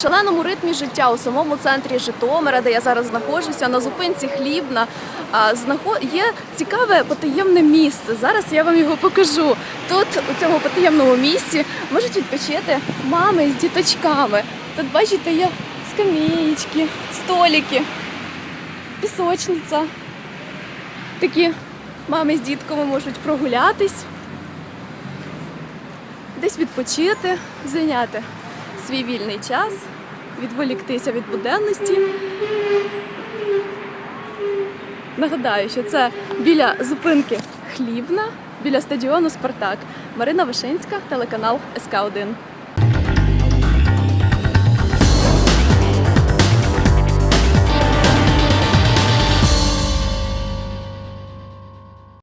В шаленому ритмі життя у самому центрі Житомира, де я зараз знаходжуся, на зупинці Хлібна, є цікаве потаємне місце. Зараз я вам його покажу. Тут, у цьому потаємному місці, можуть відпочити мами з діточками. Тут, бачите, є скамеєчки, столики, пісочниця. Такі мами з дітками можуть прогулятись, десь відпочити, зайняти свій вільний час, відволіктися від буденності. Нагадаю, що це біля зупинки Хлібна, біля стадіону Спартак. Марина Вишинська, телеканал СК 1